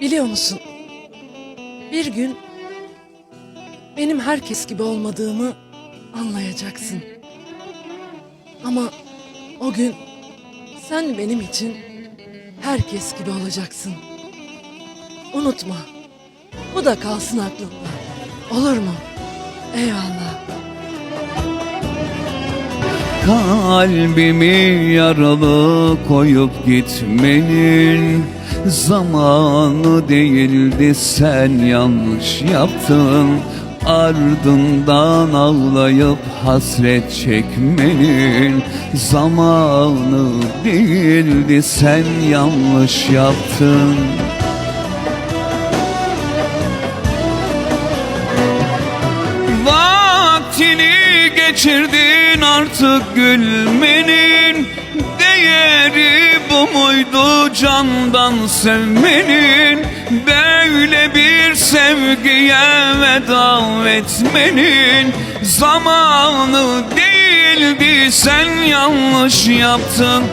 Biliyor musun? Bir gün benim herkes gibi olmadığımı anlayacaksın. Ama o gün sen benim için herkes gibi olacaksın. Unutma. Bu da kalsın aklında. Olur mu? Eyvallah. Kalbimi yaralı koyup gitmenin Zamanı değildi sen yanlış yaptın. Ardından ağlayıp hasret çekmenin. Zamanı değildi sen yanlış yaptın geçirdin artık gülmenin? Değeri bu muydu candan sevmenin? Böyle bir sevgiye veda etmenin? Zamanı değildi sen yanlış yaptın